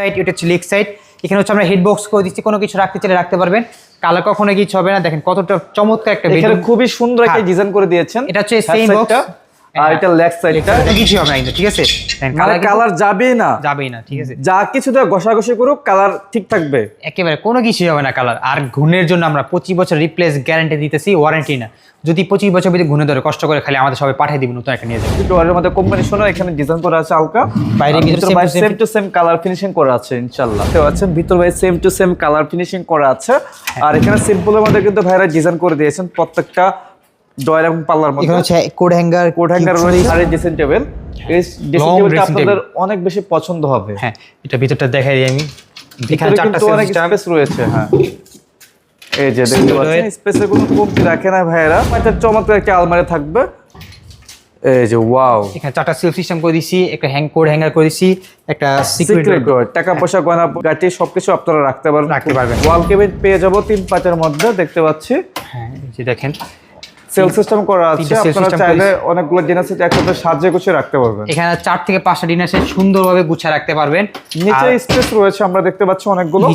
Side এটা হচ্ছে leg side এখানে হচ্ছে আমরা হেড বক্স করে দিচ্ছি কোনো কিছু রাখতে চাইলে রাখতে পারবেন। কালার কখনো কিছু হবে না। দেখেন কতটা চমৎকার একটা খুবই সুন্দর একটা ডিজাইন করে দিয়েছেন। এটা হচ্ছে সেম। টা, আর এটা লেগ সাইডটা কিছু হবে না ঠিক আছে? মানে কালার যাবেই না। যাবেই না ঠিক আছে। যা কিছু ঘষাঘষি করুক কালার ঠিক থাকবে। একেবারে কোনো কিছুই হবে না কালার আর ঘুণের জন্য আমরা পঁচিশ বছর রিপ্লেস গ্যারান্টি দিতেছি ওয়ারেন্টি না। যদি পঁচিশ বছর ঘুণে ধরে কষ্ট করে খালি আমাদের সবাই পাঠিয়ে দিবেন নতুন একটা নিয়ে যাবেন ডোয়ারের মধ্যে কম্বিনেশন এখানে ডিজাইন করা আছে হালকা। বাইরে ভিতরে ভিতর same to same colour finishing করা আছে ইনশাআল্লাহ। দেখতে পাচ্ছেন ভিতর ভাই same to same colour finishing করা আছে। হ্যাঁ। আর এখানে সিম্পলের মধ্যে কিন্তু ভাইরা ডিজাইন করে দিয়েছেন প্রত্যেকটা ডয়ার এবং পাল্লার মধ্যে। এখানে হচ্ছে কোড হ্যাঙ্গার কোট হ্যাঙ্গার রয়েছে আর ড্রেসিং টেবিল। এই ড্রেসিং টেবিলটা আপনাদের অনেক বেশি পছন্দ হবে। হ্যাঁ এটা ভিতরটা দেখাই দিই আমি। এখানে চারটা স্পেস রয়েছে হ্যাঁ। এই যে দেখতে পাচ্ছেন হয়ে- স্পেসের কোনো কমতি রাখে না ভাইয়েরা। এটা চমৎকার একটা আলমারি থাকবে। এই যে ওয়াও এখানে চারটা সেলফ সিস্টেম করে দিছি একটা হ্যাং কোড হ্যাঙ্গার করে দিছি একটা সিক্রেট ডোর টাকা পয়সা গয়না গাটি সবকিছু আপনারা রাখতে পারবেন। রাখতে পারবেন। ওয়াল কেবিন পেয়ে যাব তিন পাঁচের মধ্যে দেখতে পাচ্ছি। হ্যাঁ এই যে দেখেন সেল সিস্টেম করা আছে আপনারা চাইলে অনেকগুলো জিনিস একসাথে সাজিয়ে গুছিয়ে রাখতে পারবেন। এখানে চার থেকে পাঁচটা ডিনার সেট সুন্দরভাবে গুছিয়ে রাখতে পারবেন। নিচে স্পেস রয়েছে আমরা দেখতে পাচ্ছি অনেকগুলো।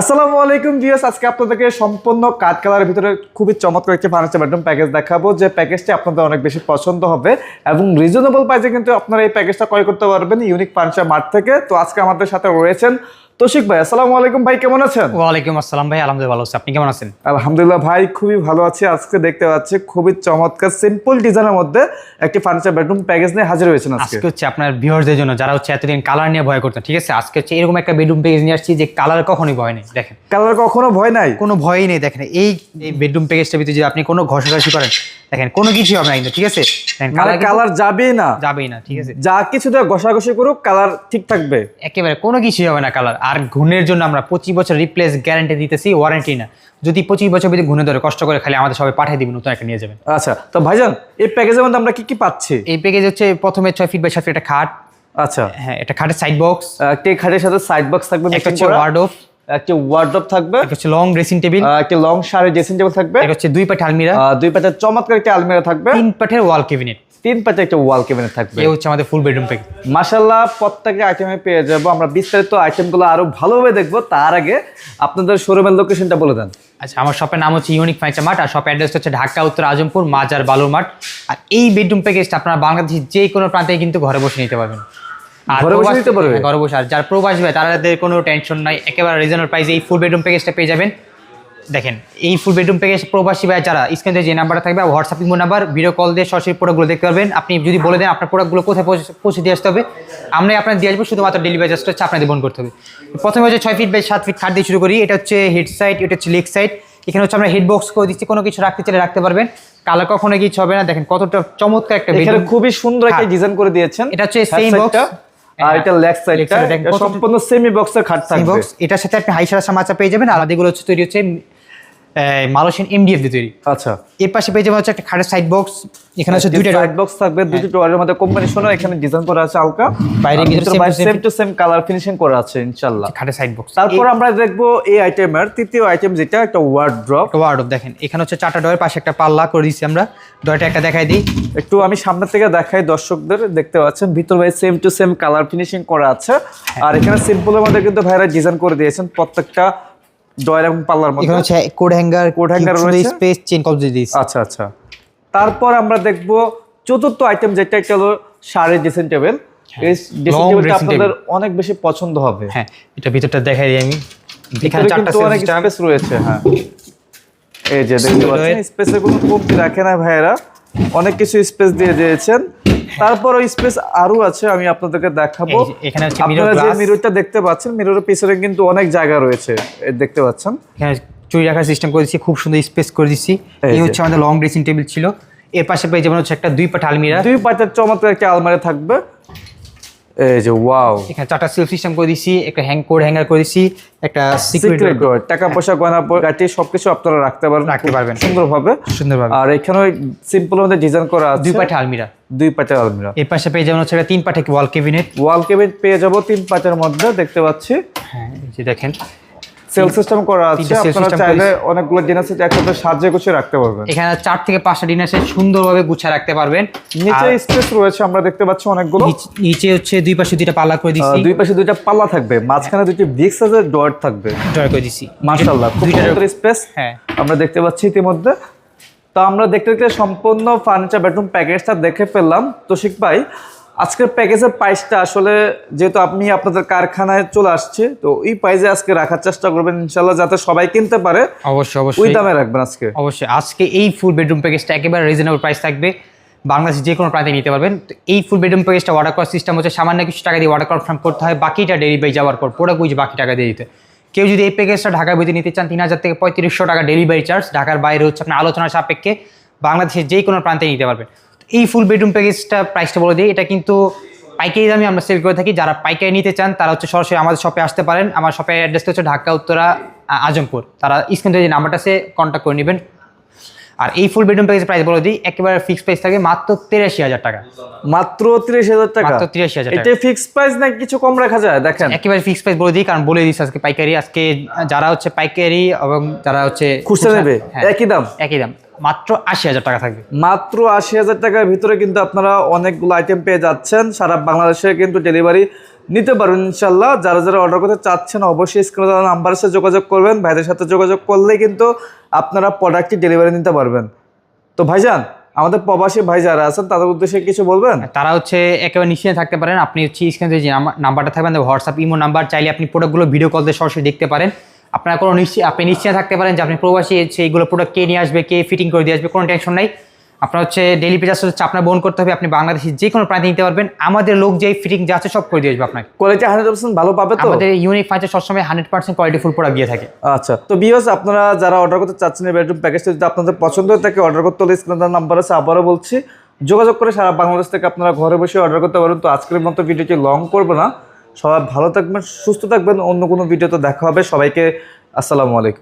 আসসালামু আলাইকুম ভিউয়ার্স আজকে আপনাদেরকে সম্পূর্ণ কাঠ কালারের ভিতরে খুবই চমৎকার একটি ফার্নিচার বেডরুম প্যাকেজ দেখাবো যে প্যাকেজটি আপনাদের অনেক বেশি পছন্দ হবে এবং রিজনেবল প্রাইসে কিন্তু আপনারা এই প্যাকেজটা ক্রয় করতে পারবেন ইউনিক ফার্নিচার মার্ট থেকে। তো আজকে আমাদের সাথে রয়েছেন তৌশিক ভাই আসসালামু আলাইকুম ভাই কেমন আছেন? ওয়ালাইকুম আসসালাম ভাই আলহামদুলিল্লাহ ভালো আছি। আপনি কেমন আছেন? আলহামদুলিল্লাহ ভাই খুবই ভালো আছি। আজকে দেখতে পাচ্ছি খুবই চমৎকার সিম্পল ডিজাইনের মধ্যে একটি ফার্নিচার বেডরুম প্যাকেজ নিয়ে হাজির হয়েছেন আজকে। আজকে হচ্ছে আপনার ভিউয়ারদের জন্য যারা হচ্ছে এতদিন কালার নিয়ে ভয় করতেন ঠিক আছে? আজকে হচ্ছে এরকম একটা বেডরুম পেজ নিয়ে আসছি যে কালার কখনোই ভয় নেই দেখেন। কালার কখনো ভয় নাই? কোনো ভয়ই নেই দেখেন। এই বেডরুম প্যাকেজটার ভিতরে যদি আপনি কোনো ঘষাঘষি করেন দেখেন কোনো কিছু হবে না কিন্তু ঠিক আছে? মানে কালার কালার যাবেই না। যাবেই না ঠিক আছে? যা কিছু ঘষাঘষি করুক কালার ঠিক থাকবে। একেবারে কোনো কিছুই হবে না কালার আর ঘুণের জন্য আমরা পঁচিশ বছর রিপ্লেস গ্যারান্টি দিতেছি ওয়ারেন্টি না। যদি পঁচিশ বছর যদি ঘুণে ধরে কষ্ট করে খালি আমাদের সবাই পাঠিয়ে দিবেন নতুন একটা নিয়ে যাবেন। আচ্ছা তো ভাইজান এই প্যাকেজের মধ্যে আমরা কি কি পাচ্ছি? এই প্যাকেজ হচ্ছে প্রথমে ছয় ফিট বাই সাত ফিট একটা খাট। আচ্ছা। হ্যাঁ একটা খাটের সাইড বক্স একটি খাটের সাথে সাইড বক্স থাকবে একটা করা। ওয়ার্ডোপ একটি ওয়ার্ডরোব থাকবে। একটা হচ্ছে long dressing table ah, long sari dressing table থাকবে। একটা হচ্ছে দুই পাটে আলমিরা। দুই পাশে চমৎকার একটি আলমিরা থাকবে। তিন পাটের ওয়াল কেবিনেট তিন পাশে একটা ওয়াল ক্যাবিনেট থাকবে। এই হচ্ছে আমাদের ফুল বেডরুম প্যাকেজ মাশাল্লাহ প্রত্যেকটা আইটেমে পেয়ে যাব। আমরা বিস্তারিত আইটেমগুলো আরও ভালোভাবে দেখব। তার আগে আপনাদের শোরুমের লোকেশনটা বলে দেন। আচ্ছা আমার শপের নাম হচ্ছে ইউনিক ফার্নিচার মার্ট আর শপ অ্যাড্রেস হচ্ছে ঢাকা উত্তর আজমপুর মাজার বালুর মাঠ আর এই বেডরুম প্যাকেজটা আপনারা বাংলাদেশের যে কোনো প্রান্তে কিন্তু ঘরে বসে নিতে পারবেন। ঘরে বসে নিতে পারবে? হ্যাঁ, ঘরে বসে। আর যারা প্রবাস ভাই তাদের কোনো টেনশন নাই। একেবারে রিজনেবল প্রাইসে এই ফুল বেডরুম প্যাকেজটা পেয়ে যাবেন। দেখেন এই ফুল বেডরুম প্যাকেজ প্রবাসী ভাই যারা স্ক্রিনে যে নাম্বারটা থাকবে WhatsApp imo number video call দিয়ে সরাসরি প্রোডাক্টগুলো দেখতে পারবেন। আপনি যদি বলে দেন আপনার প্রোডাক্টগুলো কোথায় পৌঁছে- দিয়ে আসতে হবে আমরা আপনার দিয়ে আসব। শুধুমাত্র ডেলিভারি চার্জটা হচ্ছে আপনাদের বন্ধ করতে হবে। প্রথমে হচ্ছে ছয় ফিট বাই সাত ফিট খাট দিয়ে শুরু করি। এটা হচ্ছে হেড সাইড এটা হচ্ছে লেগ সাইড এখানে হচ্ছে আমরা হেড বক্স করে দিচ্ছি। কোনো কিছু রাখতে চাইলে রাখতে পারবেন। কালার কখনো কিছু হবে না। দেখেন কতটা চমৎকার একটা খুবই সুন্দর একটা ডিজাইন করে দিয়েছেন। এটা হচ্ছে box। side-টা, আর এটা লেগ সাইডটা সম্পূর্ণ সেমি বক্সের খাট থাকবে। বক্স এটার সাথে আপনি হাই হাইসারা সামাচা পেয়ে যাবেন আর আদিগুলো হচ্ছে তৈরি হচ্ছে মালয়েশিয়ান এমডিএফ দিয়ে তৈরি। আচ্ছা। এর পাশে পেয়ে হচ্ছে একটা খাটের সাইড বক্স এখানে হচ্ছে দুইটা সাইড বক্স থাকবে দুটো ডোরের মধ্যে কম্বিনেশনও এখানে ডিজাইন করা আছে হালকা। বাইরে same same to same colour finishing করা আছে ইনশাআল্লাহ খাটের সাইড বক্স তারপর আমরা দেখব এই আইটেমের তৃতীয় আইটেম যেটা একটা ওয়ার্ড্রপ ওয়ার্ড দেখেন এখানে হচ্ছে চারটা ডয়ের পাশে একটা পাল্লা করে দিচ্ছি আমরা। ডয়টা একটা দেখাই দিই। একটু আমি সামনে থেকে দেখাই দর্শকদের দেখতে পাচ্ছেন ভিতর ভাই same to same colour finishing করা আছে। হ্যাঁ। আর এখানে সিম্পলের মধ্যে কিন্তু ভাইরা ডিজাইন করে দিয়েছেন প্রত্যেকটা ডয়ের এবং পাল্লার মধ্যে? এখানে হচ্ছে কোড হ্যাঙ্গার Coat hanger রয়েছে। স্পেস চেন কবজ দিয়ে আচ্ছা আচ্ছা। তারপর আমরা দেখব চতুর্থ আইটেম যেটা একটা হলো শাড়ির ড্রেসিং টেবিল এই ড্রেসিং টেবিলটা আপনাদের অনেক বেশি পছন্দ হবে। হ্যাঁ এটা ভিতরটা দেখাই দিই আমি। এখানে চারটা অনেক সিস্টেম স্পেস রয়েছে হ্যাঁ। এই যে দেখতে পাচ্ছেন স্পেসের কোনো কমতি রাখে না ভাইয়েরা। অনেক কিছু স্পেস দিয়ে দিয়েছেন। তারপর ওই স্পেস আরও আছে আমি আপনাদেরকে দেখাবো। এখানে হচ্ছে mirror আপনারা যে মিররটা দেখতে পাচ্ছেন মিররের পিছনে কিন্তু অনেক জায়গা রয়েছে দেখতে পাচ্ছেন। এখানে চুরি রাখার সিস্টেম করে দিচ্ছি খুব সুন্দর স্পেস করে দিচ্ছি। এই এই হচ্ছে আমাদের লং ড্রেসিং টেবিল ছিল। এর পাশে পেয়ে যেমন হচ্ছে একটা দুই পাট আলমিরা দুই পাটের চমৎকার একটা আলমারি থাকবে। এই যে ওয়াও এখানে চারটা সেলফ সিস্টেম করে দিচ্ছি একটা হ্যাং কোড হ্যাঙ্গার করে দিচ্ছি একটা সিক্রেট ডোর টাকা পয়সা গয়না গাটি সবকিছু আপনারা রাখতে পারবেন রাখতে পারবেন। সুন্দরভাবে। সুন্দরভাবে। আর এখানে সিম্পল মধ্যে ডিজাইন করা আছে। দুই পাটে আলমিরা। দুই পাটের আলমিরা। এই পাশে পেয়ে যাবেন হচ্ছে তিন পাটে ওয়াল কেবিনেট ওয়াল কেবিন পেয়ে যাব তিন মধ্যে দেখতে পাচ্ছি। হ্যাঁ এই যে দেখেন। সেল সিস্টেম করা আছে আপনারা চাইলে অনেকগুলো জিনিস একসাথে সাজিয়ে গুছিয়ে রাখতে পারবেন। এখানে চার থেকে পাঁচটা ডিনার সেট সুন্দরভাবে গুছিয়ে রাখতে পারবেন। নিচে স্পেস রয়েছে আমরা দেখতে পাচ্ছি অনেকগুলো। নিচে হচ্ছে দুই পাশে দুইটা পাল্লা করে দিচ্ছি দুই পাশে দুইটা পাল্লা থাকবে মাঝখানে দুইটি বিগ সাইজের ডট থাকবে। জয় করে দিচ্ছি মাশাআল্লাহ খুব সুন্দর স্পেস হ্যাঁ। আমরা দেখতে পাচ্ছি ইতিমধ্যে। তো আমরা দেখতে দেখতে সম্পূর্ণ ফার্নিচার বেডরুম প্যাকেজটা দেখে ফেললাম। তো শিখ ভাই আজকের প্যাকেজের প্রাইসটা আসলে যেহেতু আপনি আপনাদের কারখানায় চলে আসছে তো এই প্রাইসে আজকে রাখার চেষ্টা করবেন ইনশাল্লাহ যাতে সবাই কিনতে পারে। অবশ্যই অবশ্যই। ওই দামে রাখবেন আজকে। অবশ্যই আজকে এই ফুল বেডরুম প্যাকেজটা একেবারে রিজনেবল প্রাইস থাকবে। বাংলাদেশে যে কোনো প্রান্তে নিতে পারবেন। তো এই ফুল বেডরুম প্যাকেজটা অর্ডার করার সিস্টেম হচ্ছে সামান্য কিছু টাকা দিয়ে অর্ডার কনফার্ম করতে হয় বাকিটা ডেলিভারি যাওয়ার পর পুরো বুঝে বাকি টাকা দিয়ে দিতে। কেউ যদি এই প্যাকেজটা ঢাকার ভিতরে নিতে চান তিন হাজার থেকে পঁয়ত্রিশশো টাকা ডেলিভারি চার্জ ঢাকার বাইরে হচ্ছে আপনার আলোচনার সাপেক্ষে বাংলাদেশের যে কোনো প্রান্তে নিতে পারবেন। এই ফুল বেডরুম প্যাকেজটা প্রাইসটা বলে দিই। এটা কিন্তু পাইকারি দামে আমরা সেল করে থাকি। যারা পাইকারি নিতে চান তারা হচ্ছে সরাসরি আমাদের শপে আসতে পারেন। আমার শপের অ্যাড্রেসটা হচ্ছে ঢাকা উত্তরা আজমপুর। তারা স্ক্রিন যে নাম্বারটা সে কন্ট্যাক্ট করে নেবেন। আর এই ফুল বেডরুম প্যাকেজ প্রাইস বলে দিই একেবারে ফিক্সড প্রাইস থাকে মাত্র তিরাশি হাজার টাকা। মাত্র তিরিশ হাজার টাকা? মাত্র 83,000 টাকা। এটা ফিক্স প্রাইস না কিছু কম রাখা যায়? দেখেন। একেবারে ফিক্সড প্রাইস বলে দিই কারণ বলে দিচ্ছি আজকে পাইকারি। আজকে যারা হচ্ছে পাইকারি এবং যারা হচ্ছে খুচরা নেবে হ্যাঁ, একই দাম? একই দাম। মাত্র আশি হাজার টাকা থাকবে। মাত্র আশি হাজার টাকার ভিতরে কিন্তু আপনারা অনেকগুলো আইটেম পেয়ে যাচ্ছেন। সারা বাংলাদেশে কিন্তু ডেলিভারি নিতে পারবেন ইনশাল্লাহ যারা যারা অর্ডার করতে চাচ্ছেন অবশ্যই স্ক্রিনে দেওয়া নাম্বারের সাথে যোগাযোগ করবেন। ভাইদের সাথে যোগাযোগ করলে কিন্তু আপনারা প্রোডাক্টটি ডেলিভারি নিতে পারবেন। তো ভাইজান আমাদের প্রবাসী ভাই যারা আছেন তাদের উদ্দেশ্যে কিছু বলবেন? তারা হচ্ছে একেবারে নিশ্চিন্ত থাকতে পারেন। আপনি হচ্ছে স্ক্রিনে যে নাম্বার- নাম্বারটা থাকবেন হোয়াটসঅ্যাপ ইমো নাম্বার। চাইলে আপনি প্রোডাক্টগুলো ভিডিও কল দিয়ে সরাসরি দেখতে পারেন। আপনার কোনো নিশ্চিত আপনি নিশ্চিত থাকতে পারেন যে আপনি প্রবাসী সেইগুলো প্রোডাক্ট কে নিয়ে আসবে কে ফিটিং করে দিয়ে আসবে কোনো টেনশন নাই। আপনার হচ্ছে ডেলি পেজার হচ্ছে আপনার বহন করতে হবে আপনি বাংলাদেশের যে কোনো প্রান্তে নিতে পারবেন। আমাদের লোক যেই ফিটিং যা আছে সব করে দিয়ে আসবে আপনাকে। কোয়ালিটি হান্ড্রেড পার্সেন্ট ভালো পাবে তো? আমাদের ইউনিক ফার্নিচার সবসময় hundred percent quality full product দিয়ে থাকে। আচ্ছা তো বিয়স আপনারা যারা অর্ডার করতে চাচ্ছেন এই বেডরুম প্যাকেজটা যদি আপনাদের পছন্দ হয়ে থাকে অর্ডার করতে হলে স্ক্রিনের নাম্বার আছে আবারও বলছি। যোগাযোগ করে সারা বাংলাদেশ থেকে আপনারা ঘরে বসে অর্ডার করতে পারেন তো আজকের মতো ভিডিওটি লং করব না। সবাই ভালো থাকবেন সুস্থ থাকবেন অন্য কোনো ভিডিও তো দেখা হবে। সবাইকে আসসালামু আলাইকুম।